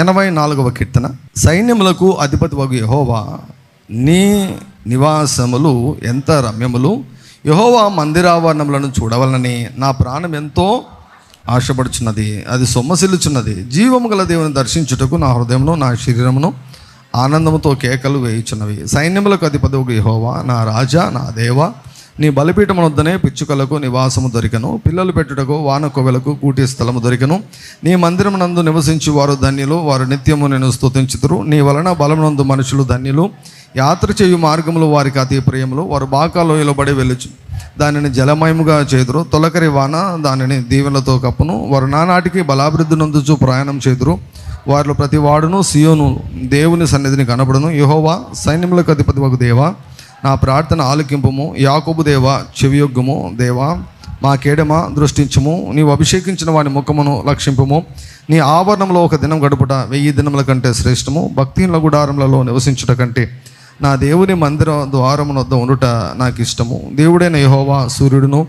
ఎనభై నాలుగవ కీర్తన సైన్యములకు అధిపతి వగు యహోవా నీ నివాసములు ఎంత రమ్యములు? యహోవా మందిరావరణములను చూడవలనని నా ప్రాణం ఎంతో ఆశపడుచున్నది అది సొమ్మసిల్లుచున్నది. జీవము గల దేవుని దర్శించుటకు నా హృదయమును నా శరీరమును ఆనందముతో కేకలు వేయుచున్నవి. సైన్యములకు అధిపతి వగు యహోవా నా రాజా నా దేవ నీ బలిపీఠం వద్దనే పిచ్చుకలకు నివాసము దొరికను. పిల్లలు పెట్టుటకు వానకొవెలకు కూటి స్థలము దొరికను. నీ మందిరం నందు నివసించి వారు ధన్యులు వారు నిత్యము నేను స్తుతించుతురు నీ వలన బలమునందు మనుషులు ధన్యులు. యాత్ర చేయు మార్గములు వారికి అతి ప్రియములు. వారు బాకాలోయలో పడి వెళ్ళుచు. దానిని జలమయముగా చేదురు. తొలకరి వాన దానిని దీవెనలతో కప్పును. వారు నానాటికి బలాభివృద్ధి నందుచు ప్రయాణం చేదురు. వారిలో ప్రతి వాడును సియోను దేవుని సన్నిధిని కనబడును. యహోవా సైన్యములకు అధిపతి ఒక దేవా. నా ప్రార్థన ఆలకింపము. యాకోబు దేవా చెవియొగ్గుము. దేవా మా కేడమ దృష్టించము. నీవు అభిషేకించిన వాని ముఖమును లక్షింపము నీ ఆవరణంలో ఒక దినం గడుపుట వెయ్యి దినముల కంటే శ్రేష్టము. భక్తిహీనుల గుడారములలో నివసించుట కంటే నా దేవుని మందిర ద్వారమున వద్ద ఉండుట నాకు ఇష్టము దేవుడైన యహోవా సూర్యుడును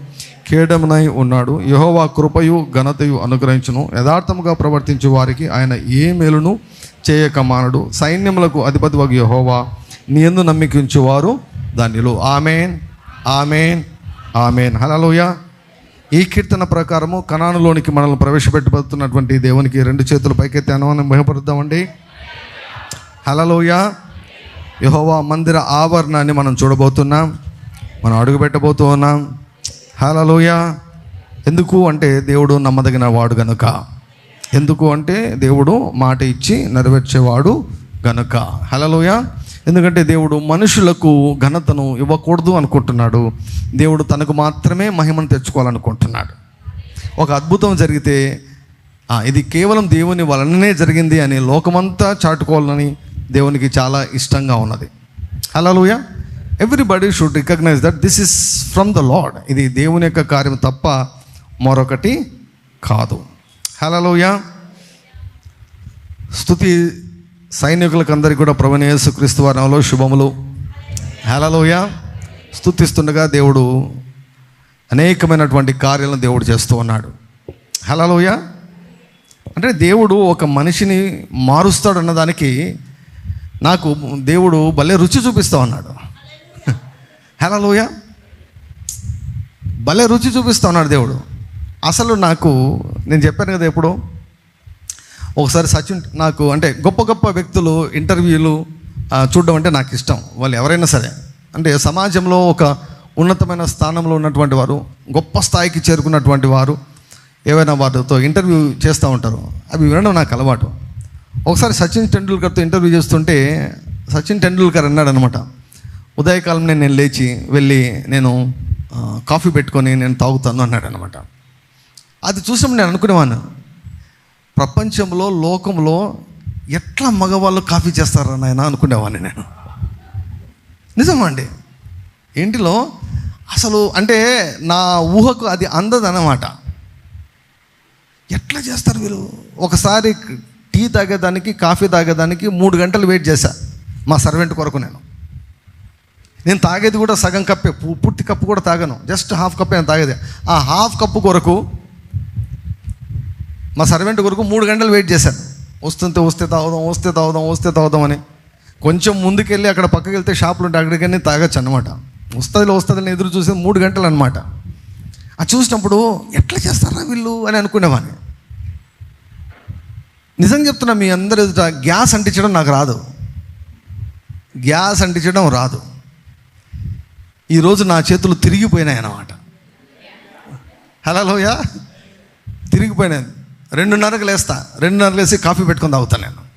కేడమునై ఉన్నాడు. యహోవా కృపయు ఘనతయు అనుగ్రహించును. యథార్థముగా ప్రవర్తించు వారికి ఆయన ఏ మేలును చేయక మానడు సైన్యములకు అధిపతి వగ యహోవా. నీ ఎందు నమ్మికించువారు ధన్యులు. ఆమెన్. ఆమెన్. ఆమెన్. హలోయ ఈ కీర్తన ప్రకారము కణానులోనికి మనల్ని ప్రవేశపెట్టబడుతున్నటువంటి దేవునికి రెండు చేతులు పైకెత్తి అనుమానం భయపడుద్దామండి హలలోయ యహోవా మందిర ఆవరణాన్ని మనం చూడబోతున్నాం. మనం అడుగుపెట్టబోతూ ఉన్నాం. హలలోయ ఎందుకు అంటే దేవుడు నమ్మదగిన వాడు గనుక. ఎందుకు అంటే దేవుడు మాట ఇచ్చి నెరవేర్చేవాడు గనుక. హలలోయ ఎందుకంటే దేవుడు మనుషులకు ఘనతను ఇవ్వకూడదు అనుకుంటున్నాడు. దేవుడు తనకు మాత్రమే మహిమను తెచ్చుకోవాలనుకుంటున్నాడు. ఒక అద్భుతం జరిగితే ఇది కేవలం దేవుని వలననే జరిగింది అని లోకమంతా చాటుకోవాలని దేవునికి చాలా ఇష్టంగా ఉన్నది. హలోయ everybody should recognise that this is from the lord ఇది దేవుని యొక్క కార్యం తప్ప మరొకటి కాదు. హలలోయ స్థుతి సైనికులకు అందరికీ కూడా ప్రవణ యేసుక్రీస్తు వారంలో శుభములు. హలలోయ స్థుతిస్తుండగా దేవుడు అనేకమైనటువంటి కార్యాలను దేవుడు చేస్తూ ఉన్నాడు. హలలోయ అంటే దేవుడు ఒక మనిషిని మారుస్తాడు అన్నదానికి నాకు దేవుడు భలే రుచి చూపిస్తా ఉన్నాడు. హలలోయ భలే రుచి చూపిస్తా ఉన్నాడు దేవుడు. అసలు నాకు నేను చెప్పాను కదా ఎప్పుడు ఒకసారి సచిన్ నాకు అంటే గొప్ప గొప్ప వ్యక్తులు ఇంటర్వ్యూలు చూడడం అంటే నాకు ఇష్టం. వాళ్ళు ఎవరైనా సరే. అంటే సమాజంలో ఒక ఉన్నతమైన స్థానంలో ఉన్నటువంటి వారు గొప్ప స్థాయికి చేరుకున్నటువంటి వారు ఏవైనా వారితో ఇంటర్వ్యూ చేస్తూ ఉంటారు. అవి వినడం నాకు అలవాటు. ఒకసారి సచిన్ టెండూల్కర్తో ఇంటర్వ్యూ చేస్తుంటే సచిన్ టెండూల్కర్ అన్నాడు అనమాట నేను లేచి వెళ్ళి నేను కాఫీ పెట్టుకొని నేను తాగుతాను అన్నాడు అనమాట అది చూసినప్పుడు నేను అనుకునేవాను ప్రపంచంలో లోకంలో ఎట్లా మగవాళ్ళు కాఫీ చేస్తారా నాయన అనుకునేవాడిని నేను. నిజమా అండి? ఇంటిలో అసలు అంటే నా ఊహకు అది అందదన్నమాట. ఎట్లా చేస్తారు వీరు ఒకసారి టీ తాగేదానికి కాఫీ తాగేదానికి మూడు గంటలు వెయిట్ చేశా మా సర్వెంట్ కొరకు నేను. నేను తాగేది కూడా సగం కప్పే పూర్తి కప్పు కూడా తాగను. జస్ట్ హాఫ్ కప్పే నేను తాగేది. ఆ హాఫ్ కప్పు కొరకు మా సర్వెంట్ కొరకు మూడు గంటలు వెయిట్ చేశాను. వస్తుంటే వస్తే తాగుదాం వస్తే తాగుదాం వస్తే తాగుదాం అని. కొంచెం ముందుకెళ్ళి అక్కడ పక్కకి వెళ్తే షాపులు ఉంటే అక్కడికన్నీ తాగొచ్చు అనమాట వస్తుందిలో వస్తుందని ఎదురు చూసేది మూడు గంటలు అనమాట అది చూసినప్పుడు ఎట్లా చేస్తారా వీళ్ళు అని అనుకునేవాడిని నిజం చెప్తున్నా మీ అందరు ఎదుట గ్యాస్ అంటించడం నాకు రాదు. గ్యాస్ అంటించడం రాదు. ఈరోజు నా చేతులు తిరిగిపోయినాయి అన్నమాట హలో లోయా. తిరిగిపోయినాయి. రెండున్నరకు లేస్తా. రెండున్నరకు లేసి కాఫీ పెట్టుకొని తాగుతాను నేను.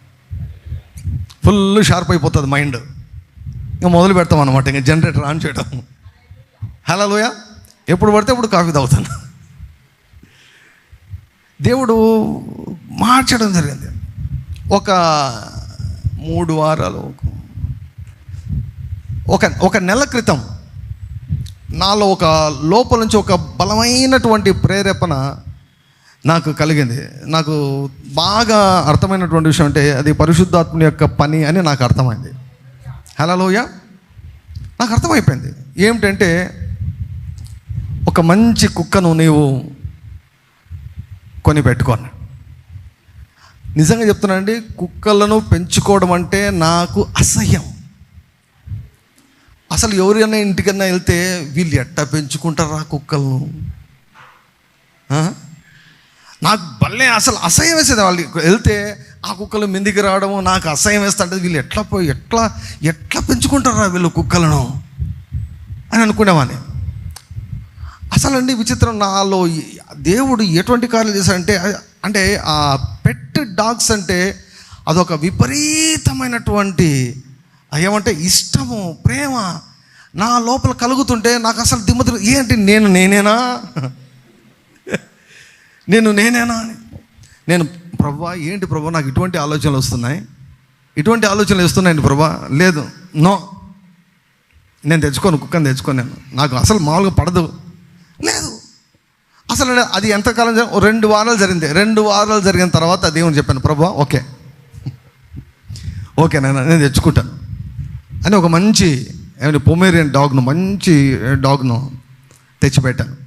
ఫుల్ షార్ప్ అయిపోతుంది మైండ్. ఇంకా మొదలు పెడతాం అనమాట ఇంకా జనరేటర్ ఆన్ చేయడం. లోయ ఎప్పుడు పడితే ఇప్పుడు కాఫీ తాగుతాను. దేవుడు మార్చడం జరిగింది. ఒక మూడు వారాలు ఒక ఒక నెల క్రితం నాలో ఒక లోపల నుంచి ఒక బలమైనటువంటి ప్రేరేపణ నాకు కలిగింది. నాకు బాగా అర్థమైనటువంటి విషయం అంటే అది పరిశుద్ధాత్ముని యొక్క పని అని నాకు అర్థమైంది. హలోయ నాకు అర్థమైపోయింది. ఏమిటంటే ఒక మంచి కుక్కను నీవు కొని పెట్టుకోను నిజంగా చెప్తున్నానండి కుక్కలను పెంచుకోవడం అంటే నాకు అసహ్యం. అసలు ఎవరైనా ఇంటికన్నా వెళ్తే వీళ్ళు ఎట్టా పెంచుకుంటారా కుక్కలను? నాకు భలే అసలు అసహ్యం వేసేది వాళ్ళు. వెళ్తే ఆ కుక్కలు మిందికి రావడము నాకు అసహ్యం వేస్తుంటే వీళ్ళు ఎట్లా పోయి ఎట్లా ఎట్లా పెంచుకుంటారా వీళ్ళు కుక్కలను? అని అనుకునేవాడిని. అసలు అండి విచిత్రం నాలో దేవుడు ఎటువంటి కార్యాలు చేశాడంటే అంటే ఆ పెట్ డాగ్స్ అంటే అదొక విపరీతమైనటువంటి ఏమంటే ఇష్టము ప్రేమ నా లోపల కలుగుతుంటే నాకు అసలు దిమ్మతులు ఏంటి నేను నేనేనా? నేను నేనేనా అని. నేను ప్రభా ఏంటి ప్రభా నాకు ఇటువంటి ఆలోచనలు వస్తున్నాయి? ఇటువంటి ఆలోచనలు వస్తున్నాయండి ప్రభా. లేదు నో. నేను తెచ్చుకోను కుక్కని తెచ్చుకోను నేను. నాకు అసలు మామూలుగా పడదు. లేదు. అసలు అది ఎంతకాలం రెండు వారాలు జరిగింది. రెండు వారాలు జరిగిన తర్వాత దేవుని చెప్పాను ప్రభా ఓకే. ఓకే నేను నేను తెచ్చుకుంటాను. అని ఒక మంచి ఏమైనా పొమేరియన్ డాగ్ను మంచి డాగ్ను తెచ్చిపెట్టాను.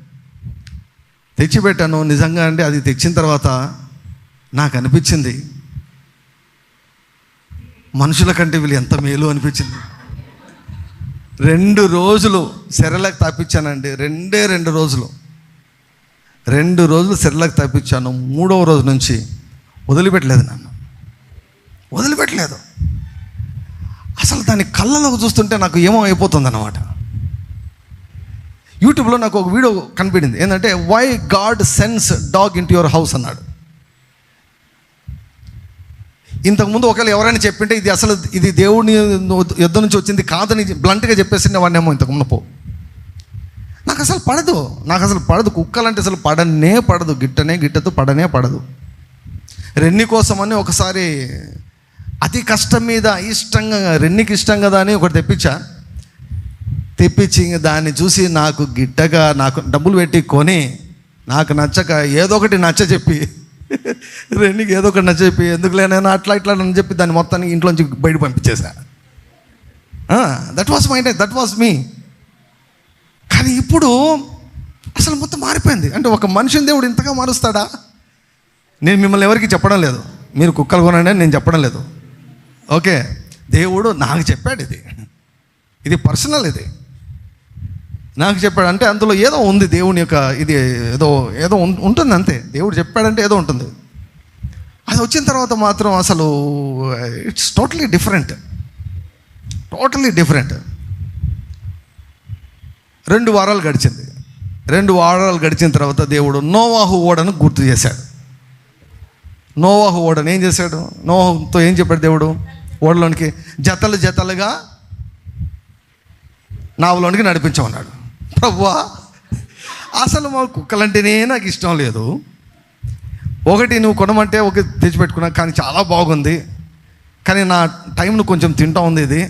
తెచ్చిపెట్టాను. నిజంగా అంటే అది తెచ్చిన తర్వాత నాకు అనిపించింది. మనుషుల కంటే వీళ్ళు ఎంత మేలు అనిపించింది. రెండు రోజులు సెరలకు తప్పించానండి రెండే రెండు రోజులు. రెండు రోజులు సెరలకు తప్పించాను మూడవ రోజు నుంచి వదిలిపెట్టలేదు నన్ను. వదిలిపెట్టలేదు. అసలు దాని కళ్ళలోకి చూస్తుంటే నాకు ఏమో అయిపోతుంది అన్నమాట యూట్యూబ్లో నాకు ఒక వీడియో కనిపించింది. ఏంటంటే why God sense dog into your house అన్నాడు. ఇంతకుముందు ఒకవేళ ఎవరైనా చెప్పింటే ఇది అసలు ఇది దేవుని యుద్ధం నుంచి వచ్చింది కాదని బ్లంట్గా చెప్పేసిన వాడినేమో ఇంతకుముందు పో. నాకు అసలు పడదు. నాకు అసలు పడదు. కుక్కలంటే అసలు పడనే పడదు. గిట్టనే గిట్టదు పడనే పడదు. రెన్ని కోసమని ఒకసారి అతి కష్టం మీద ఇష్టంగా రెన్నికి ఇష్టం కదా అని ఒకటి తెప్పించా. తెప్పించి దాన్ని చూసి నాకు గిట్టగా నాకు డబ్బులు పెట్టి కొని నాకు నచ్చక ఏదో ఒకటి నచ్చ చెప్పి రెండుకి ఏదో ఒకటి నచ్చ చెప్పి ఎందుకు లేనైనా అట్లా ఇట్లా అని చెప్పి దాన్ని మొత్తాన్ని ఇంట్లోంచి బయట పంపించేసా that was my that was me కానీ ఇప్పుడు అసలు మొత్తం మారిపోయింది. అంటే ఒక మనిషిని దేవుడు ఇంతగా మారుస్తాడా? నేను మిమ్మల్ని ఎవరికి చెప్పడం లేదు. మీరు కుక్కలు కొనండి అని నేను చెప్పడం లేదు. ఓకే దేవుడు నాకు చెప్పాడు ఇది. ఇది పర్సనల్ ఇది. నాకు చెప్పాడు అంటే అందులో ఏదో ఉంది దేవుని యొక్క ఇది ఏదో ఏదో ఉం- ఉంటుంది అంతే. దేవుడు చెప్పాడంటే ఏదో ఉంటుంది. అది వచ్చిన తర్వాత మాత్రం అసలు it's totally different totally different రెండు వారాలు గడిచింది. రెండు వారాలు గడిచిన తర్వాత దేవుడు నోవాహు ఓడను గుర్తు చేశాడు. నోవాహు ఓడను ఏం చేశాడు? నోవాహుతో ఏం చెప్పాడు దేవుడు? ఓడలోనికి జతలు జతలుగా నావలోనికి నడిపించమన్నాడు. ప్రవ్వా అసలు మా కుక్కలంటేనే నాకు ఇష్టం లేదు. ఒకటి నువ్వు కొనమంటే ఒక తెచ్చిపెట్టుకున్నా కానీ చాలా బాగుంది. కానీ నా టైంను కొంచెం తింటా ఉంది ఇది.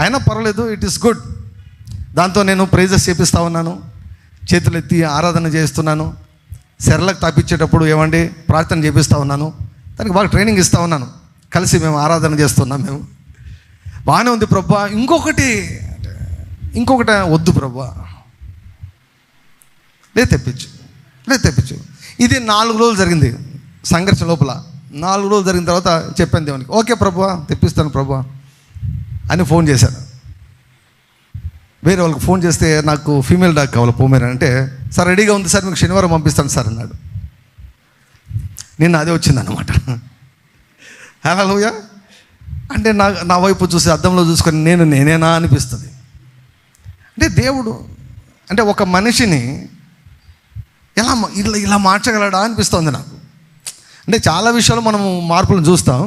అయినా పర్వాలేదు ఇట్ ఈస్ గుడ్ దాంతో నేను ప్రైజెస్ చేపిస్తా ఉన్నాను. చేతులు ఎత్తి ఆరాధన చేస్తున్నాను సెరలకు తప్పించేటప్పుడు ఏమండి ప్రార్థన చేపిస్తూ ఉన్నాను. దానికి బాగా ట్రైనింగ్ ఇస్తూ ఉన్నాను. కలిసి మేము ఆరాధన చేస్తున్నాం మేము. బాగానే ఉంది ప్రభా. ఇంకొకటి ఇంకొకటి వద్దు ప్రభా. లేదు తెప్పించు. లేదు తెప్పించు. ఇది నాలుగు రోజులు జరిగింది సంఘర్షణ లోపల. నాలుగు రోజులు జరిగిన తర్వాత చెప్పాను దేవునికి ఓకే ప్రభు తెప్పిస్తాను ప్రభు అని ఫోన్ చేశాను. వేరే వాళ్ళకి ఫోన్ చేస్తే నాకు ఫీమేల్ డాక్ కావాలి పోమేర అంటే సార్ రెడీగా ఉంది సార్ మీకు శనివారం పంపిస్తాను సార్ అన్నాడు. నిన్న అదే వచ్చిందన్నమాట. హలోయ. అంటే నా నా వైపు చూసి అద్దంలో చూసుకొని నేను నేనేనా అనిపిస్తుంది. అంటే దేవుడు అంటే ఒక మనిషిని ఎలా ఇలా ఇలా మార్చగలడా అనిపిస్తుంది నాకు. అంటే చాలా విషయాలు మనము మార్పులను చూస్తాం.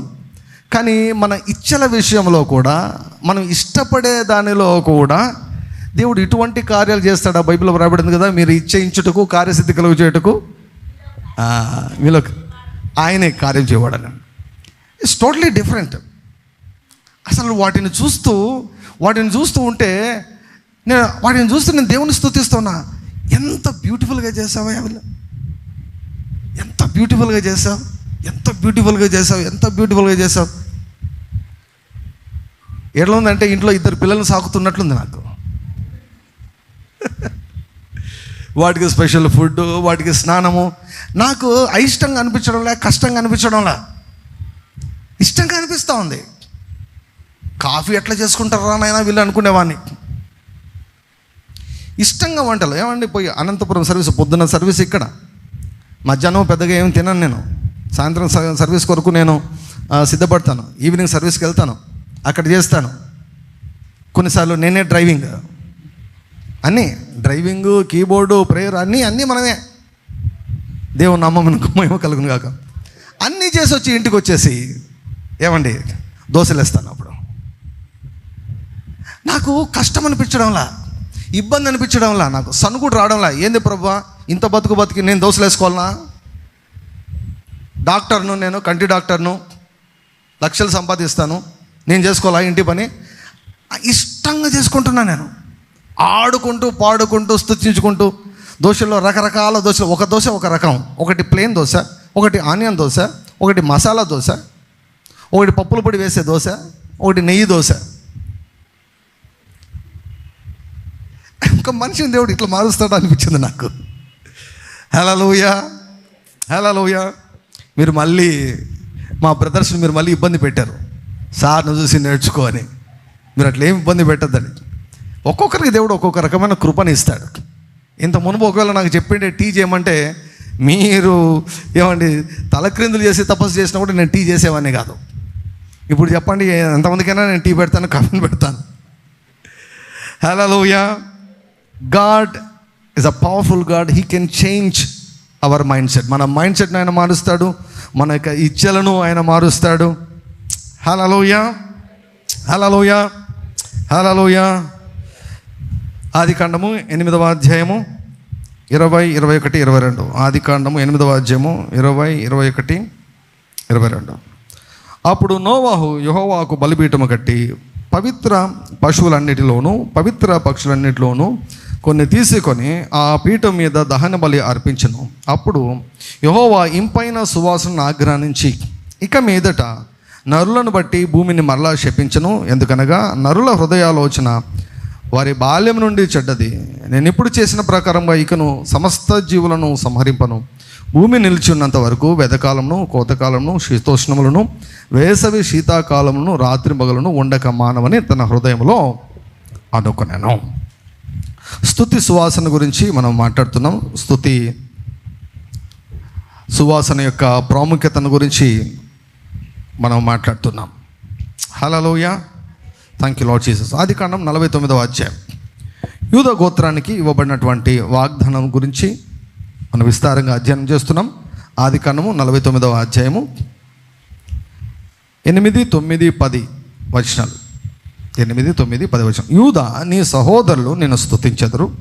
కానీ మన ఇచ్చల విషయంలో కూడా మనం ఇష్టపడే దానిలో కూడా దేవుడు ఇటువంటి కార్యాలు చేస్తాడా? బైబిల్లో రాబడింది కదా మీరు ఇచ్చేయించుటకు కార్యసిద్ధి కలుగు చేయుటకు ఆ, మీలో ఆయనే కార్యం చేయవాడని ఇట్స్ టోటలీ డిఫరెంట్ అసలు వాటిని చూస్తూ వాటిని చూస్తూ ఉంటే నేను వాటిని చూస్తూ నేను దేవుని స్థుతిస్తున్నా. ఎంత బ్యూటిఫుల్గా చేసావా వీళ్ళు? ఎంత బ్యూటిఫుల్గా చేసావు ఎంత బ్యూటిఫుల్గా చేసావు ఎంత బ్యూటిఫుల్గా చేసావు ఎట్లా ఉందంటే ఇంట్లో ఇద్దరు పిల్లల్ని సాకుతున్నట్లుంది నాకు. వాటికి స్పెషల్ ఫుడ్ వాటికి స్నానము. నాకు అయిష్టంగా అనిపించడంలా కష్టంగా అనిపించడంలా ఇష్టంగా అనిపిస్తూ ఉంది. కాఫీ ఎట్లా చేసుకుంటారా నాయన వీళ్ళు అనుకునేవాడిని. ఇష్టంగా వంటలు. ఏమండి పోయి అనంతపురం సర్వీస్ పొద్దున్న సర్వీస్ ఇక్కడ. మధ్యాహ్నం పెద్దగా ఏమి తినను నేను. సాయంత్రం స- సర్వీస్ కొరకు నేను సిద్ధపడతాను. ఈవినింగ్ సర్వీస్కి వెళ్తాను. అక్కడ చేస్తాను. కొన్నిసార్లు నేనే డ్రైవింగ్. అన్నీ డ్రైవింగ్ కీబోర్డు ప్రేయర్ అన్నీ అన్నీ మనమే. దేవుని నామమునకు మేము కలుగును కాక అన్నీ చేసి వచ్చి ఇంటికి వచ్చేసి ఏమండి దోశలు వేస్తాను అప్పుడు. నాకు కష్టం అనిపించడంలా. ఇబ్బంది అనిపించడంలా నాకు సనుకుడు రావడంలా. ఏంది ప్రభా? ఇంత బతుకు బతికి నేను దోశలు వేసుకోవాలనా డాక్టర్ను నేను కంటి డాక్టర్ను లక్షలు సంపాదిస్తాను. నేను చేసుకోవాలా ఇంటి పని? ఇష్టంగా చేసుకుంటున్నా నేను. ఆడుకుంటూ పాడుకుంటూ స్థుతించుకుంటూ దోశల్లో రకరకాల దోశలు. ఒక దోశ ఒక రకం. ఒకటి ప్లెయిన్ దోశ ఒకటి ఆనియన్ దోశ ఒకటి మసాలా దోశ ఒకటి పప్పుల పొడి వేసే దోశ ఒకటి నెయ్యి దోశ. ఒక మనిషిని దేవుడు ఇట్లా మారుస్తాడు అనిపించింది నాకు. హలోయ హలోయ మీరు మళ్ళీ మా బ్రదర్స్ని మీరు మళ్ళీ ఇబ్బంది పెట్టారు. సార్ను చూసి నేర్చుకో అని. మీరు అట్లా ఏమి ఇబ్బంది పెట్టద్దండి ఒక్కొక్కరికి దేవుడు ఒక్కొక్క రకమైన కృపని ఇస్తాడు. ఇంత మునుపు ఒకవేళ నాకు చెప్పిండే టీ చేయమంటే మీరు ఏమండి తలక్రిందులు చేసి తపస్సు చేసినా కూడా నేను టీ చేసేవాడిని కాదు. ఇప్పుడు చెప్పండి ఎంతమందికైనా నేను టీ పెడతాను కాఫీ పెడతాను. హలో హలోయ God is a powerful God he can change our mindset మన మైండ్ సెట్ని ఆయన మారుస్తాడు. మన యొక్క ఇచ్చలను ఆయన మారుస్తాడు. హలోయ హలోయ హలోయ ఆది కాండము ఎనిమిదవ అధ్యాయము ఇరవై ఇరవై ఒకటి ఇరవై రెండు. ఆది కాండము ఎనిమిదవ అధ్యాయము ఇరవై ఇరవై ఒకటి ఇరవై రెండు. అప్పుడు నోవాహు యహోవాకు బలిపీఠము కట్టి పవిత్ర పశువులన్నిటిలోనూ పవిత్ర పక్షులన్నిటిలోనూ కొన్ని తీసుకొని ఆ పీఠం మీద దహన బలి అర్పించను. అప్పుడు యహోవా ఇంపైన సువాసనను ఆగ్రహించి ఇక మీదట నరులను బట్టి భూమిని మరలా శపించను. ఎందుకనగా నరుల హృదయాలోచన వారి బాల్యం నుండి చెడ్డది. నేను ఇప్పుడు చేసిన ప్రకారంగా ఇకను సమస్త జీవులను సంహరింపను. భూమి నిలిచి ఉన్నంత వరకు వెదకాలమును కోతకాలమును శీతోష్ణములను వేసవి శీతాకాలమును రాత్రి మగలను ఉండక మానవని తన హృదయంలో అనుకున్నాను స్థుతి సువాసన గురించి మనం మాట్లాడుతున్నాం. స్థుతి సువాసన యొక్క ప్రాముఖ్యతను గురించి మనం మాట్లాడుతున్నాం. హలోయ థ్యాంక్ యూ లాడ్ జీసస్ ఆది కాండం నలభై తొమ్మిదవ అధ్యాయం. యూద గోత్రానికి ఇవ్వబడినటువంటి వాగ్దానం గురించి మనం విస్తారంగా అధ్యయనం చేస్తున్నాం. ఆది కాండము నలభై తొమ్మిదవ అధ్యాయము ఎనిమిది తొమ్మిది పది వచనాలు. ఎనిమిది తొమ్మిది పది వచనం. యూద నీ సహోదరులు నేను స్తుతించెదరు.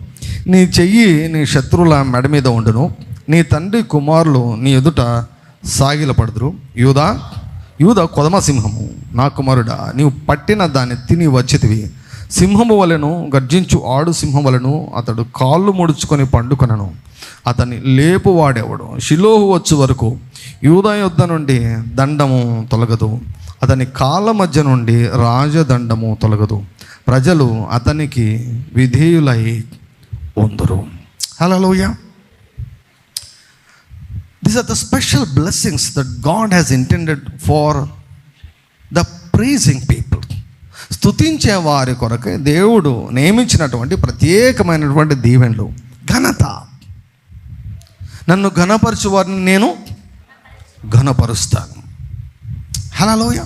నీ చెయ్యి నీ శత్రువుల మెడ మీద ఉండును. నీ తండ్రి కుమారులు నీ ఎదుట సాగిలపడదురు. యూద యూద కొదమ సింహము. నా కుమారుడా నీవు పట్టిన దాన్ని తిని వచ్చితివి. సింహము వలెను గర్జించు ఆడు సింహం వలను అతడు కాళ్ళు ముడుచుకొని పండుకొనను. అతన్ని లేపువాడెవడు? షిలోహు వచ్చు వరకు యూదా యుద్ధ నుండి దండము తొలగదు. అతని కాళ్ళ మధ్య నుండి రాజదండము తొలగదు. ప్రజలు అతనికి విధేయులై ఉందరు. హలోయ these are the special blessings that God has intended for the praising people స్తుతించే వారి కొరకే దేవుడు నియమించినటువంటి ప్రత్యేకమైనటువంటి దీవెనలు. ఘనత. నన్ను ఘనపరచు వారిని నేను ఘనపరుస్తాను. హలోయ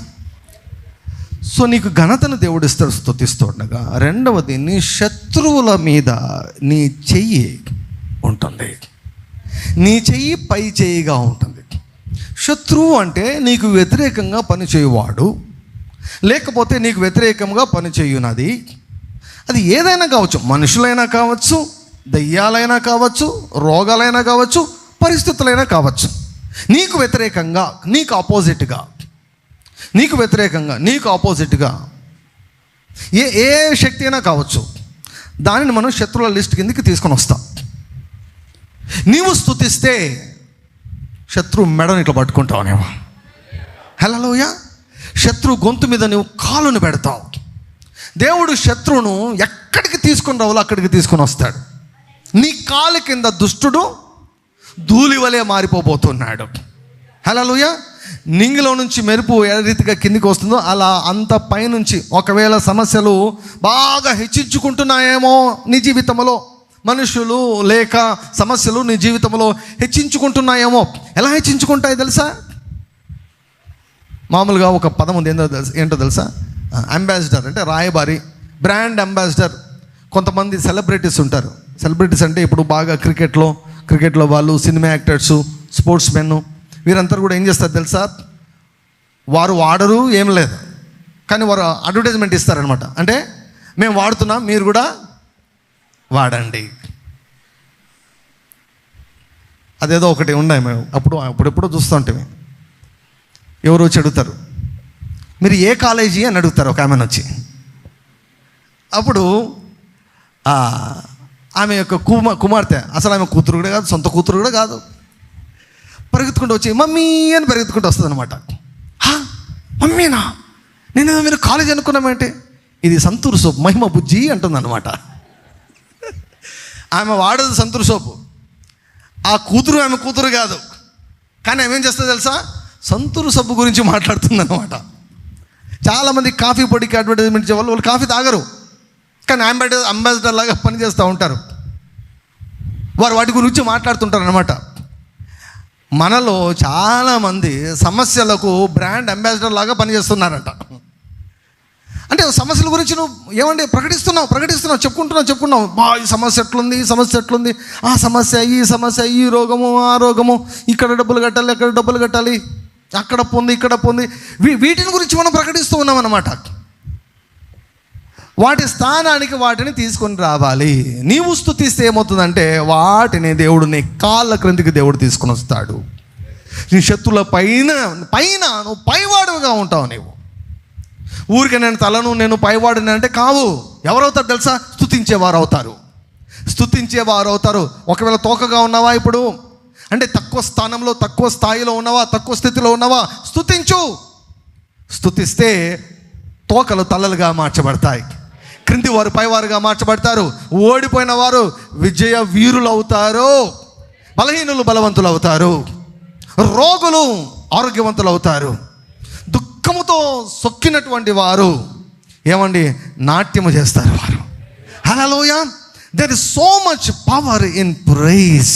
సో నీకు ఘనతను దేవుడు ఇస్తాడు స్తుతిస్తుండగా. రెండవది నీ శత్రువుల మీద నీ చెయ్యి ఉంటుంది. నీ చెయ్యి పై చేయిగా ఉంటుంది. శత్రువు అంటే నీకు వ్యతిరేకంగా పనిచేయువాడు లేకపోతే నీకు వ్యతిరేకంగా పనిచేయునది అది ఏదైనా కావచ్చు మనుషులైనా కావచ్చు దయ్యాలైనా కావచ్చు రోగాలైనా కావచ్చు పరిస్థితులైనా కావచ్చు. నీకు వ్యతిరేకంగా నీకు ఆపోజిట్గా నీకు వ్యతిరేకంగా నీకు ఆపోజిట్గా ఏ ఏ శక్తి అయినా కావచ్చు దానిని మనం శత్రువుల లిస్ట్ కిందకి తీసుకొని వస్తాం. నీవు స్థుతిస్తే శత్రువు మెడని ఇట్లా పట్టుకుంటావునేమో హలోయ శత్రువు గొంతు మీద నువ్వు కాలుని పెడతావు. దేవుడు శత్రువును ఎక్కడికి తీసుకొని రావాలో అక్కడికి తీసుకొని వస్తాడు. నీ కాలు కింద దుష్టుడు ధూళి వలె మారిపోబోతున్నాడు. హలోయ నింగిలో నుంచి మెరుపు ఏ రీతిగా కిందికి వస్తుందో అలా అంత పైనుంచి ఒకవేళ సమస్యలు బాగా హెచ్చించుకుంటున్నాయేమో నీ జీవితంలో మనుషులు లేక సమస్యలు నీ జీవితంలో హెచ్చించుకుంటున్నాయేమో ఎలా హెచ్చించుకుంటాయి తెలుసా? మామూలుగా ఒక పదం ఉంది ఏంటో తెలుసా? ఏంటో తెలుసా? అంబాసిడర్ అంటే రాయబారి బ్రాండ్ అంబాసిడర్. కొంతమంది సెలబ్రిటీస్ ఉంటారు. సెలబ్రిటీస్ అంటే ఇప్పుడు బాగా క్రికెట్లో క్రికెట్లో వాళ్ళు సినిమా యాక్టర్స్ స్పోర్ట్స్ మెన్ వీరంతా కూడా ఏం చేస్తారు తెలుసా? వారు వాడరు ఏం లేదు. కానీ వారు అడ్వర్టైజ్మెంట్ ఇస్తారనమాట అంటే మేము వాడుతున్నాం మీరు కూడా వాడండి. అదేదో ఒకటి ఉన్నాయి మేము. అప్పుడు అప్పుడెప్పుడు చూస్తుంటే మేము. ఎవరు వచ్చి అడుగుతారు. మీరు ఏ కాలేజీ అని అడుగుతారు ఒక ఆమెను వచ్చి. అప్పుడు ఆమె యొక్క కుమ కుమార్తె. అసలు ఆమె కూతురు కూడా కాదు సొంత కూతురు కూడా కాదు. పరిగెత్తుకుంటూ వచ్చి మమ్మీ అని పరిగెత్తుకుంటూ వస్తుంది అనమాట మమ్మీనా? నేను మీరు కాలేజ్ అనుకున్నామేంటి ఇది సంతూర్ సోప్ మహిమ బుజ్జి అంటుంది అనమాట ఆమె వాడదు సంతూర్ సోపు. ఆ కూతురు ఆమె కూతురు కాదు. కానీ ఆమె ఏం చేస్తుంది తెలుసా? సంతూరు సబ్బు గురించి మాట్లాడుతుంది అనమాట చాలామంది కాఫీ పొడికి అడ్వర్టైజ్మెంట్ ఇచ్చే వాళ్ళు వాళ్ళు కాఫీ తాగరు. కానీ అంబాసిడర్ అంబాసిడర్ లాగా పనిచేస్తూ ఉంటారు. వారు వాటి గురించి మాట్లాడుతుంటారు అనమాట మనలో చాలామంది సమస్యలకు బ్రాండ్ అంబాసిడర్ లాగా పనిచేస్తున్నారంట అంటే సమస్యల గురించి నువ్వు ఏమంటే ప్రకటిస్తున్నావు ప్రకటిస్తున్నావు చెప్పుకుంటున్నావు చెప్పుకున్నావు బా ఈ సమస్య ఎట్లుంది ఈ సమస్య ఎట్లుంది? ఆ సమస్య ఈ సమస్య ఈ రోగము ఆ రోగము. ఇక్కడ డబ్బులు కట్టాలి అక్కడ డబ్బులు కట్టాలి. అక్కడ పొంది ఇక్కడ పొంది. వీ- వీటిని గురించి మనం ప్రకటిస్తూ ఉన్నాం అన్నమాట వాటి స్థానానికి వాటిని తీసుకొని రావాలి. నీవు స్థుతిస్తే ఏమవుతుందంటే వాటిని దేవుడు నీ కాళ్ళ క్రిందికి దేవుడు తీసుకొని వస్తాడు. నీ శత్రుల పైన పైన నువ్వు పైవాడుగా ఉంటావు నీవు. ఊరికి నేను తలను నేను పైవాడిని అంటే కావు. ఎవరవుతారు తెలుసా? స్థుతించేవారు అవుతారు. స్థుతించేవారు అవుతారు ఒకవేళ తోకగా ఉన్నావా ఇప్పుడు? అంటే తక్కువ స్థానంలో తక్కువ స్థాయిలో ఉన్నావా? తక్కువ స్థితిలో ఉన్నావా? స్థుతించు. స్థుతిస్తే తోకలు తలలుగా మార్చబడతాయి. క్రింది వారు పైవారుగా మార్చబడతారు. ఓడిపోయిన వారు విజయ వీరులు అవుతారు బలహీనులు బలవంతులు అవుతారు రోగులు ఆరోగ్యవంతులు అవుతారు దుఃఖముతో సొక్కినటువంటి వారు ఏమండి? నాట్యము చేస్తారు వారు. హలోయ there is so much power in praise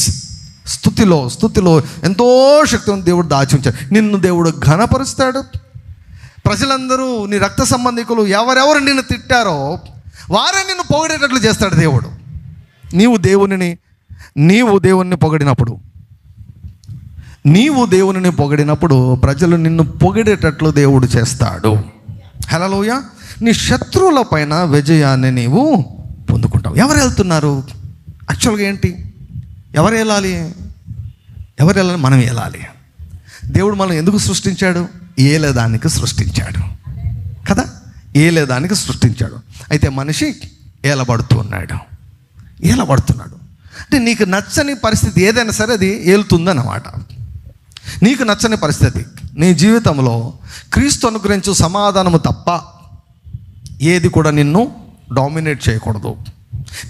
స్థుతిలో స్థుతిలో ఎంతో శక్తిని దేవుడు దాచి ఉంచాడు నిన్ను దేవుడు ఘనపరుస్తాడు. ప్రజలందరూ నీ రక్త సంబంధికులు ఎవరెవరు నిన్ను తిట్టారో వారే నిన్ను పొగిడేటట్లు చేస్తాడు దేవుడు. నీవు దేవునిని నీవు దేవుణ్ణి పొగిడినప్పుడు నీవు దేవునిని పొగిడినప్పుడు ప్రజలు నిన్ను పొగిడేటట్లు దేవుడు చేస్తాడు. హలోయ నీ శత్రువుల పైన విజయాన్ని నీవు పొందుకుంటావు. ఎవరు వెళ్తున్నారు? యాక్చువల్గా ఏంటి? ఎవరు వెళ్ళాలి? ఎవరు వెళ్ళాలి? మనం వెళ్ళాలి. దేవుడు మనం ఎందుకు సృష్టించాడు? ఏలేదానికి సృష్టించాడు. ఏలేదానికి సృష్టించాడు. అయితే మనిషి ఏలబడుతూ ఉన్నాడు. ఏలబడుతున్నాడు. అంటే నీకు నచ్చని పరిస్థితి ఏదైనా సరే అది ఏలుతుందన్నమాట. నీకు నచ్చని పరిస్థితి. నీ జీవితంలో క్రీస్తు అనుగ్రహించు సమాధానము తప్ప ఏది కూడా నిన్ను డామినేట్ చేయకూడదు.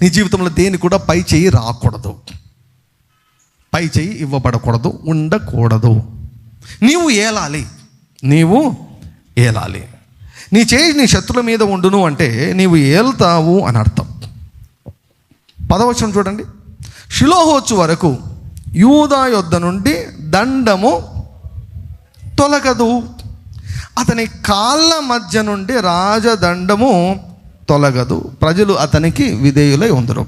నీ జీవితంలో దేని కూడా పై చేయి రాకూడదు. పై చేయి ఇవ్వబడకూడదు ఉండకూడదు. నీవు ఏలాలి. నీవు ఏలాలి. నీ చేయి నీ శత్రుల మీద ఉండును అంటే నీవు ఏల్తావు అని అర్థం. పదవచనం చూడండి. షిలోహోచ్చు వరకు యూదా యొద్ద నుండి దండము తొలగదు. అతని కాళ్ళ మధ్య నుండి రాజదండము తొలగదు. ప్రజలు అతనికి విధేయులై ఉందరు.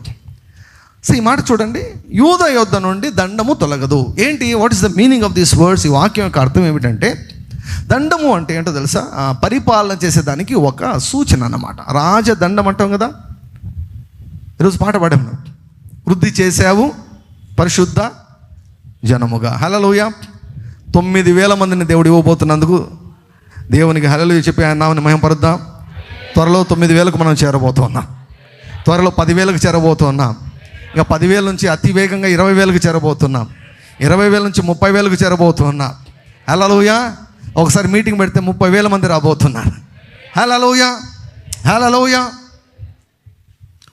సో ఈ మాట చూడండి. యూద యొద్ద నుండి దండము తొలగదు. ఏంటి? What is the meaning of this words ఈ వాక్యం యొక్క అర్థం ఏమిటంటే దండము అంటే ఏంటో తెలుసా? పరిపాలన చేసేదానికి ఒక సూచన అన్నమాట. రాజదండం అంటాం కదా? ఈరోజు పాట పాడాము వృద్ధి చేసావు పరిశుద్ధ జనముగా. హలలోయ తొమ్మిది వేల మందిని దేవుడు ఇవ్వబోతున్నందుకు దేవునికి హలలు చెప్పి ఆయన నామని మహింపరుద్దాం త్వరలో తొమ్మిది వేలకు మనం చేరబోతున్నాం. త్వరలో పదివేలకు చేరబోతున్నాం. ఇక పదివేల నుంచి అతి వేగంగా ఇరవై వేలకు చేరబోతున్నాం. ఇరవై వేల నుంచి ముప్పై వేలకు చేరబోతున్నాం. హలలుయా ఒకసారి మీటింగ్ పెడితే ముప్పై వేల మంది రాబోతున్నారు. హలోయ హలోయ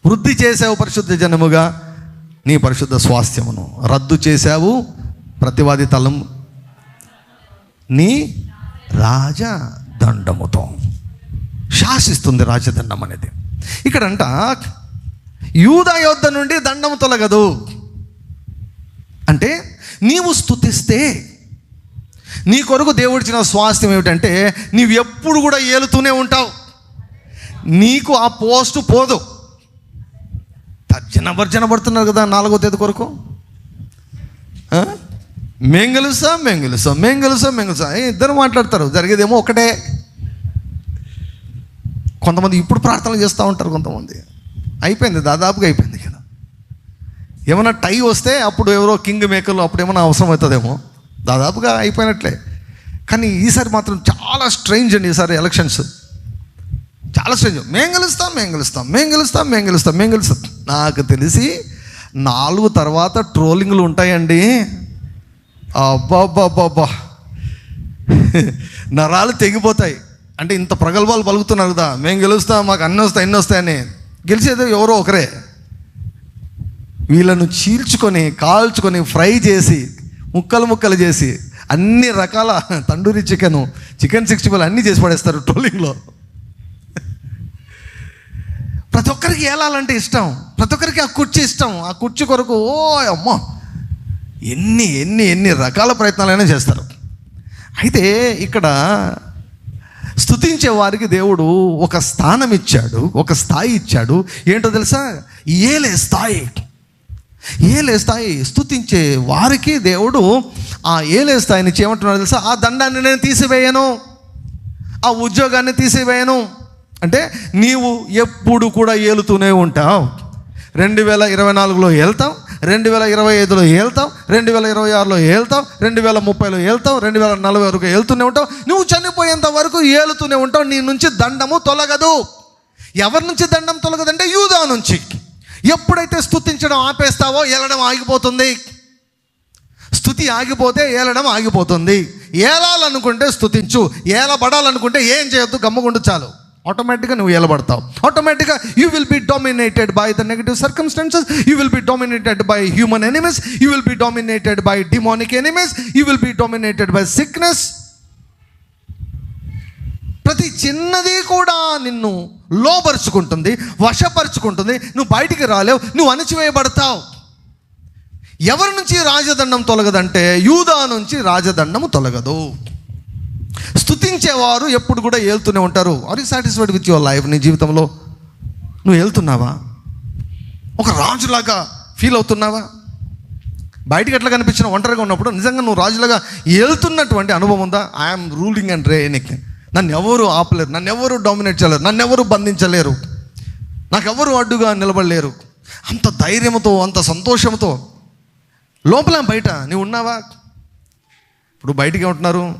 వృద్ధి చేసావు పరిశుద్ధ జనముగా నీ పరిశుద్ధ స్వాస్థ్యమును. రద్దు చేశావు ప్రతివాది తలం నీ రాజదండముతో. శాసిస్తుంది రాజదండం అనేది. ఇక్కడంట యూదా యోద్ధ నుండి దండము తొలగదు. అంటే నీవు స్తుతిస్తే నీ కొరకు దేవుడిచ్చిన స్వాస్థ్యం ఏమిటంటే నీవు ఎప్పుడు కూడా ఏలుతూనే ఉంటావు. నీకు ఆ పోస్టు పోదు. తర్జన పడుతున్నారు కదా నాలుగో తేదీ కొరకు. ఆ? మేం గెలుస్తాం మెంగలుసా గెలుస్తాం గెలుస్తాం గెలుస్తాం. ఇద్దరు మాట్లాడతారు. జరిగేదేమో ఒకటే. కొంతమంది ఇప్పుడు ప్రార్థనలు చేస్తూ ఉంటారు కొంతమంది. అయిపోయింది దాదాపుగా అయిపోయింది కదా ఏమైనా టై వస్తే అప్పుడు ఎవరో కింగ్ మేకర్లు అప్పుడు ఏమైనా అవసరం అవుతుందేమో. దాదాపుగా అయిపోయినట్లే. కానీ ఈసారి మాత్రం చాలా స్ట్రేంజ్ అండి ఈసారి ఎలక్షన్స్ చాలా స్ట్రేంజ్ మేము గెలుస్తాం మేము గెలుస్తాం మేము గెలుస్తాం మేము గెలుస్తాం మేము గెలుస్తాం. నాకు తెలిసి నాలుగు తర్వాత ట్రోలింగ్లు ఉంటాయండి. అబ్బాబ్బాబ్బా నరాలు తెగిపోతాయి. అంటే ఇంత ప్రగల్భాలు పలుకుతున్నారు కదా. మేము గెలుస్తాం మాకు అన్నీ వస్తాయి అన్నీ వస్తాయని గెలిచేది ఎవరో ఒకరే. వీళ్ళను చీల్చుకొని కాల్చుకొని ఫ్రై చేసి ముక్కలు ముక్కలు చేసి అన్ని రకాల tandoori chicken chicken sixty five అన్నీ చేసి పడేస్తారు ట్రోలింగ్లో. ప్రతి ఒక్కరికి ఏలాలంటే ఇష్టం. ప్రతి ఒక్కరికి ఆ కుర్చీ ఇష్టం. ఆ కుర్చీ కొరకు ఓ అమ్మో! ఎన్ని ఎన్ని ఎన్ని రకాల ప్రయత్నాలైనా చేస్తారు. అయితే ఇక్కడ స్తుతించే వారికి దేవుడు ఒక స్థానం ఇచ్చాడు ఒక స్థాయి ఇచ్చాడు. ఏంటో తెలుసా? ఏలే స్థాయి. ఏలే స్థాయి స్తుతించే వారికి దేవుడు ఆ ఏలే స్థాయిని చేయమంటున్నాడు తెలుసా? ఆ దండాన్ని నేను తీసివేయను. ఆ ఉద్యోగాన్ని తీసివేయను. అంటే నీవు ఎప్పుడు కూడా ఏలుతూనే ఉంటావు. రెండు వేల ఇరవై నాలుగులో వెళ్తాం రెండు వేల ఇరవై ఐదులో వెళ్తాం రెండు వేల ఇరవై ఆరులో వెళ్తాం రెండు వేల ముప్పైలో వెళ్తాం రెండు వేల నలభై వరకు వెళ్తూనే ఉంటావు. నువ్వు చనిపోయేంత వరకు ఏలుతూనే ఉంటావు. నీ నుంచి దండము తొలగదు. ఎవరి నుంచి దండం తొలగదంటే యూదా నుంచి. ఎప్పుడైతే స్థుతించడం ఆపేస్తావో ఏలడం ఆగిపోతుంది. స్థుతి ఆగిపోతే ఏలడం ఆగిపోతుంది. ఏలాలనుకుంటే స్థుతించు ఏలబడాలనుకుంటే ఏం చేయొద్దు గమ్మగుండు చాలు. ఆటోమేటిక్గా నువ్వు ఏలబడతావు. ఆటోమేటిక్గా you will be dominated by the negative circumstances you will be dominated by human enemies you will be dominated by demonic enemies you will be dominated by sickness ప్రతి చిన్నది కూడా నిన్ను లోపరుచుకుంటుంది వశపరుచుకుంటుంది. నువ్వు బయటికి రాలేవు నువ్వు అణచివేయబడతావు. ఎవరి నుంచి రాజదండం తొలగదంటే యూదా నుంచి రాజదండము తొలగదు. స్తుతించేవారు ఎప్పుడు కూడా ఏలుతూనే ఉంటారు. Are you satisfied with your life నీ జీవితంలో? నువ్వు వెళ్తున్నావా ఒక రాజులాగా ఫీల్ అవుతున్నావా? బయటికి ఎట్లా కనిపించిన ఒంటరిగా ఉన్నప్పుడు నిజంగా నువ్వు రాజులాగా వెళ్తున్నటువంటి అనుభవం ఉందా? ఐఎమ్ రూలింగ్ అండ్ రేనిక్ నన్ను ఎవరు ఆపలేరు నన్ను ఎవరు డామినేట్ చేయలేరు నన్ను ఎవరు బంధించలేరు. నాకెవరు అడ్డుగా నిలబడలేరు. అంత ధైర్యంతో అంత సంతోషంతో లోపల బయట నీవు ఉన్నావా? ఇప్పుడు బయటికి ఉంటున్నారు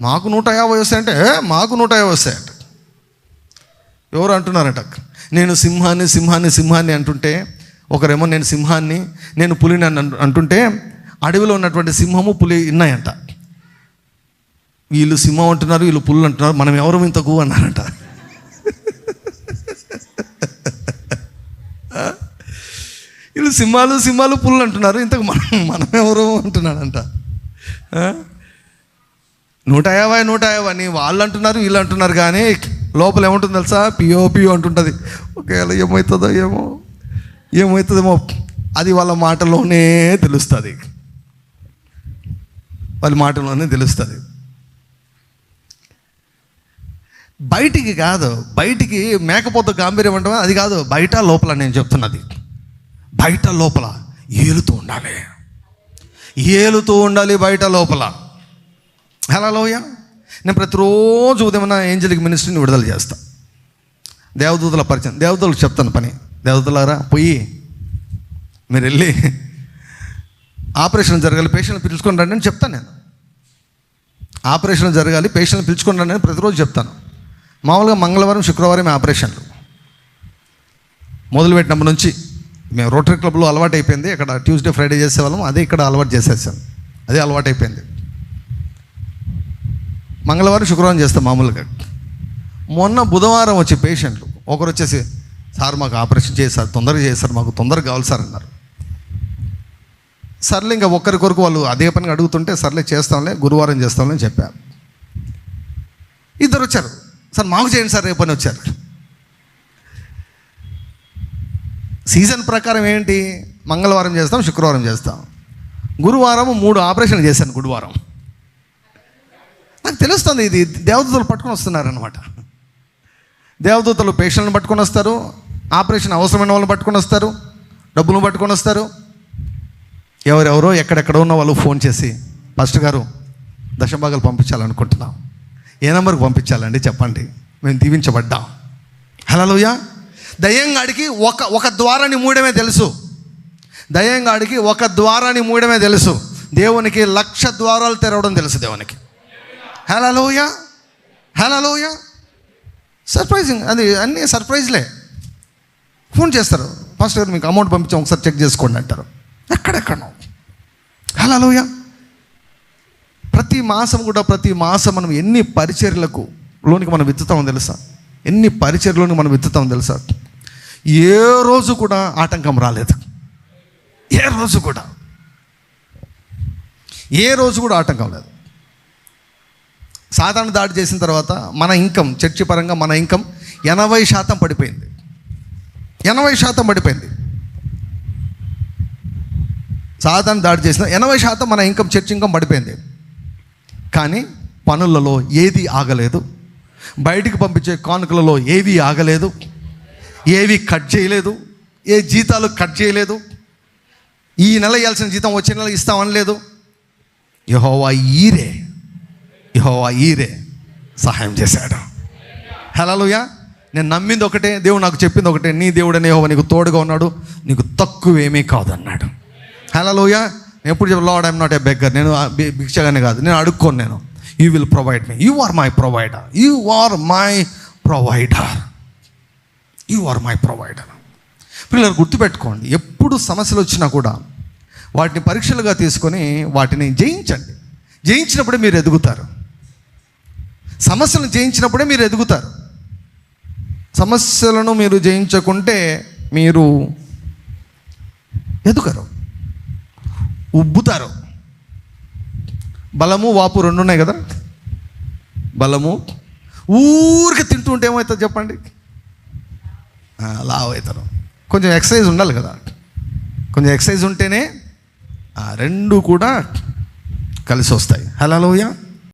మాకు నూట యాభై వస్తాయంటే అంటే మాకు నూట యాభై వస్తాయంట ఎవరు అంటున్నారంట? నేను సింహాన్ని సింహాన్ని సింహాన్ని అంటుంటే ఒకరేమో నేను సింహాన్ని నేను పులిని అంటుంటే అడవిలో ఉన్నటువంటి సింహము పులి ఉన్నాయంట వీళ్ళు సింహం అంటున్నారు వీళ్ళు పుల్లు అంటున్నారు మనం ఎవరు ఇంతకు అన్నారట. వీళ్ళు సింహాలు సింహాలు పుల్లు అంటున్నారు ఇంతకు మనం మనం ఎవరు అంటున్నాడంట నూట యాభై నూట యాభై అని వాళ్ళు అంటున్నారు వీళ్ళు అంటున్నారు కానీ లోపల ఏముంటుంది తెలుసా? పియో పియో అంటుంటుంది. ఒకవేళ ఏమవుతుందో ఏమో ఏమవుతుందేమో అది వాళ్ళ మాటలోనే తెలుస్తుంది. వాళ్ళ మాటలోనే తెలుస్తుంది. బయటికి కాదు బయటికి మేకపోత గాంభీర్యం అంటే అది కాదు బయట లోపల నేను చెప్తున్నది. బయట లోపల ఏలుతూ ఉండాలి. ఏలుతూ ఉండాలి బయట లోపల. అలా లోయ నేను ప్రతిరోజు ఉదయం ఏంజలిక్ మినిస్ట్రీని విడుదల చేస్తా. దేవదూతల పరిచయం. దేవదూతలకు చెప్తాను పని. దేవదూతలారా పోయి మీరు వెళ్ళి ఆపరేషన్ జరగాలి పేషెంట్ పిలుచుకొని రండి అని చెప్తాను నేను. ఆపరేషన్ జరగాలి పేషెంట్ పిలుచుకొని రండి అని ప్రతిరోజు చెప్తాను. మామూలుగా మంగళవారం శుక్రవారం ఆపరేషన్లు. మొదలుపెట్టినప్పటి నుంచి మేము రోటరీ క్లబ్లో అలవాటు అయిపోయింది ఇక్కడ ట్యూస్డే ఫ్రైడే చేసేవాళ్ళం. అదే ఇక్కడ అలవాటు చేసేసాను అదే అలవాటు అయిపోయింది మంగళవారం శుక్రవారం చేస్తాం మామూలుగా. మొన్న బుధవారం వచ్చి పేషెంట్లు. ఒకరు వచ్చేసి సార్ మాకు ఆపరేషన్ చేశారు తొందరగా చేశారు మాకు తొందరగా కావాలి సార్ అన్నారు. సర్లే ఇంకా ఒక్కరి కొరకు వాళ్ళు అదే పనిగా అడుగుతుంటే సర్లే చేస్తాంలే గురువారం చేస్తాంలే అని ఇద్దరు వచ్చారు. సార్ మాకు చేయండి సార్ రేపని వచ్చారు. సీజన్ ప్రకారం ఏంటి? మంగళవారం చేస్తాం శుక్రవారం చేస్తాం. గురువారం మూడు ఆపరేషన్లు చేశాను గురువారం. నాకు తెలుస్తుంది ఇది దేవదూతలు పట్టుకొని వస్తున్నారనమాట దేవదూతలు పేషెంట్లను పట్టుకొని వస్తారు ఆపరేషన్ అవసరమైన వాళ్ళని పట్టుకొని వస్తారు డబ్బులు పట్టుకొని వస్తారు. ఎవరెవరో ఎక్కడెక్కడ ఉన్న వాళ్ళు ఫోన్ చేసి ఫస్ట్ గారు దశభాగాలు పంపించాలనుకుంటున్నాం. ఏ నెంబర్కి పంపించాలండి? చెప్పండి. మేము దీవించబడ్డాం. హలోయ దయ్యంగాడికి ఒక ఒక ద్వారాన్ని మూడమే తెలుసు. దయ్యంగాడికి ఒక ద్వారాన్ని మూడమే తెలుసు. దేవునికి లక్ష ద్వారాలు తెరవడం తెలుసు దేవునికి. హలోయ హలోయ సర్ప్రైజింగ్. అది అన్నీ సర్ప్రైజ్లే. ఫోన్ చేస్తారు. ఫస్ట్ మీకు అమౌంట్ పంపించాం. ఒకసారి చెక్ చేసుకోండి అంటారు. ఎక్కడెక్కడో. హలోయ ప్రతి మాసం కూడా ప్రతి మాసం మనం ఎన్ని పరిచర్లకు లోనికి మనం విత్తుతామో తెలుసా? ఎన్ని పరిచర్లోని మనం విత్తుతామో తెలుసా? ఏ రోజు కూడా ఆటంకం రాలేదు. ఏ రోజు కూడా. ఏ రోజు కూడా ఆటంకం లేదు. సాధారణ దాడి చేసిన తర్వాత మన ఇన్కమ్ చర్చి పరంగా మన ఇన్కమ్ ఎనభై శాతం పడిపోయింది. ఎనభై శాతం పడిపోయింది. సాధారణ దాడి చేసిన ఎనభై శాతం మన ఇన్కమ్ చర్చ్ ఇన్కమ్ పడిపోయింది. కానీ పనులలో ఏది ఆగలేదు. బయటికి పంపించే కానుకలలో ఏవి ఆగలేదు. ఏవి కట్ చేయలేదు. ఏ జీతాలు కట్ చేయలేదు. ఈ నెల ఇవ్వాల్సిన జీతం వచ్చే నెల ఇస్తామనలేదు. యహోవా ఈరే. యహోవా ఈరే సహాయం చేశాడు. హలోయా నేను నమ్మింది ఒకటే దేవుడు నాకు చెప్పింది ఒకటే. నీ దేవుడనే యహోవా నీకు తోడుగా ఉన్నాడు. నీకు తక్కువేమీ కాదన్నాడు. హలోయా ఎప్పుడు చెప్పి lord I'm not a beggar నేను భిక్షగానే కాదు. నేను అడుక్కోను నేను. You will provide me you are my provider you are my provider you are my provider పిల్లలు గుర్తుపెట్టుకోండి ఎప్పుడు సమస్యలు వచ్చినా కూడా వాటిని పరీక్షలుగా తీసుకొని వాటిని జయించండి. జయించినప్పుడే మీరు ఎదుగుతారు. సమస్యలను జయించినప్పుడే మీరు ఎదుగుతారు. సమస్యలను మీరు జయించకుంటే మీరు ఎదుగరు. ఉబ్బుతారు. బలము వాపు రెండు ఉన్నాయి కదా? బలము. ఊరికి తింటూ ఉంటే ఏమవుతుంది చెప్పండి? ఆ, లావ్ అవుతారు. కొంచెం ఎక్సర్సైజ్ ఉండాలి కదా. కొంచెం ఎక్సర్సైజ్ ఉంటేనే ఆ రెండు కూడా కలిసి వస్తాయి. హలోయ